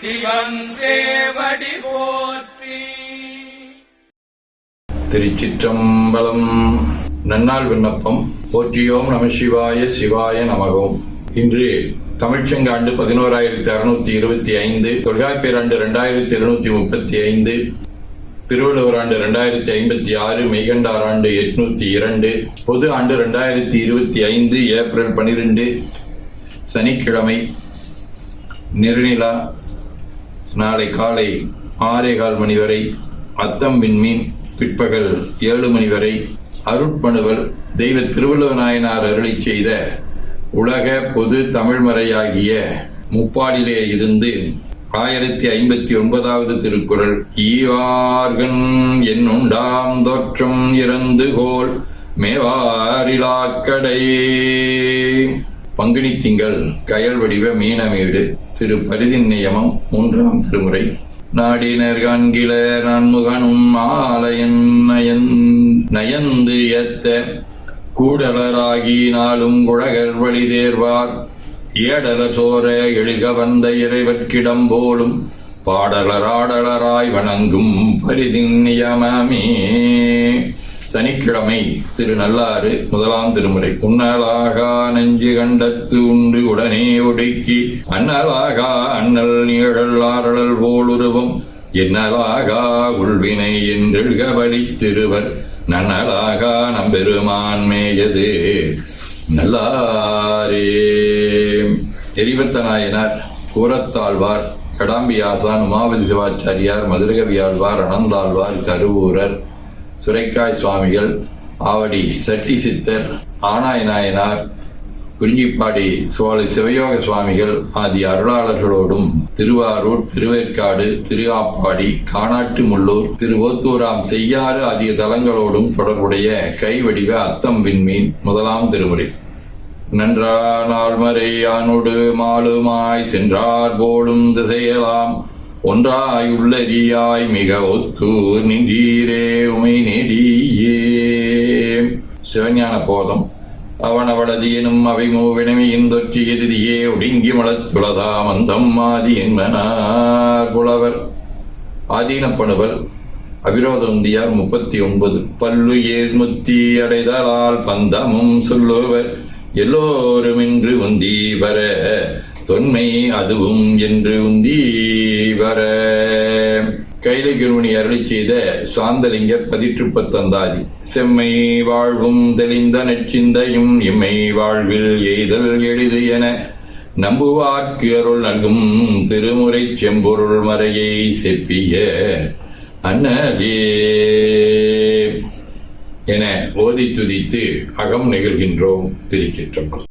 சிவன் சேவடி போற்றி. திருச்சிற்றம்பலம். நன்னாள் விண்ணப்பம். போற்றியோம் நம சிவாய சிவாய நமகோம் இன்று தமிழ்ச்சங்க ஆண்டு பதினோராயிரத்தி அறுநூத்தி இருபத்தி ஐந்து தொல்காப்பியர் ஆண்டு இரண்டாயிரத்தி இருநூத்தி முப்பத்தி ஐந்து திருவள்ளுவர் ஆண்டு இரண்டாயிரத்தி ஐம்பத்தி ஆறு மெய்கண்டார் ஆண்டு எட்நூத்தி இரண்டு பொது ஆண்டு இரண்டாயிரத்தி இருபத்தி ஐந்து ஏப்ரல் பனிரெண்டு சனிக்கிழமை நிர்நிலா நாளை காலை ஆறே கால் மணி வரை அத்தம் விண்மீன் பிற்பகல் ஏழு மணி வரை அருட்பணுவல் தெய்வ திருவள்ளுவ நாயனார் செய்த உலக பொது தமிழ்மறையாகிய முப்பாடிலே இருந்து ஆயிரத்தி ஐம்பத்தி ஒன்பதாவது திருக்குறள் ஈவார்கன் என்னுண்டாம் தோற்றம் இறந்து கோல் மேவாரிலாக்கடை. பங்குனி திங்கள் கயல் வடிவ மீனமேடு. திரு பரிதின் நியமம் மூன்றாம் திருமுறை. நாடினர் காண்கில நான்முகனும் ஆலயன் நயன் நயந்து ஏத்த கூடலராகி நாளும் குழகர் வழி தேர்வார். ஏடலர் சோர எழுக வந்த இறைவற்கிடம் போலும் பாடலராடலராய் வணங்கும் பரிதின் நியமமே சனிக்கிழமை திரு நல்லாறு முதலாம் திருமுறை. உன்னலாகா நெஞ்சு கண்டத்து உண்டு உடனே ஒடுக்கி அன்னலாகா அண்ணல் நீழல் ஆரழல் போலுருவம் என்னலாகா உள்வினை என்றெழ்க வழி திருவர் நன்னலாகா நம்பெருமான் மேயது. நல்லாரே. எரிவத்தநாயனார் கூரத்தாழ்வார் கடாம்பியாசான் உமாவதி சிவாச்சாரியார் மதுரகவியாழ்வார் அனந்தாழ்வார் கருவூரர் சுரைக்காய் சுவாமிகள் ஆவடி சட்டி சித்தர் ஆனாய் நாயனார் குறிஞ்சிப்பாடி சோலை சிவயோக சுவாமிகள் ஆதி அருளாளர்களோடும் திருவாரூர் திருவேற்காடு திருஆப்பாடி காணாட்டு முள்ளூர் திருவோத்தூராம் செய்யாறு ஆகிய தலங்களோடும் தொடர்புடைய கைவடிவ அத்தம் விண்மீன் முதலாம் திருமுறை. நன்றா நாள்மறை யானொடு மாலுமாய் சென்றார் போலும் திசையலாம். ஒன்றாய் உள்ளரியாய் மிக ஒத்தூர் நின்றீரே உமை நெடியே. சிவஞான போதம். அவன் அவளது எனும் அவை மூவினமையின் தொற்றி எதிரியே ஒடுங்கி மலத்துளதாம் மந்தம் ஆதி என்பனார் புலவர். ஆதீனப்பணுவல் அபிரோதந்தியார் முப்பத்தி ஒன்பது பல்லு ஏர்முத்தி அடைதலால் பந்தமும் சொல்லுவர். எல்லோரும் என்று உந்தி வர தொன்மை அதுவும் என்று உந்தி கைலகிருமணி அருளி செய்த சாந்தலிங்கர் பதிற்றுப்ப பத்தந்தாதி செம்மை வாழ்வும் தெளிந்த நெச்சிந்தையும் இம்மை வாழ்வில் எய்தல் எளிது என நம்புவார்க்கு அருள் நல்கும் திருமுறை செம்பொருள் மறையை செப்பிய அன்னதே என ஓதி துதித்து அகம் நிகழ்கின்றோம் திருச்சிற்றம்பலம்.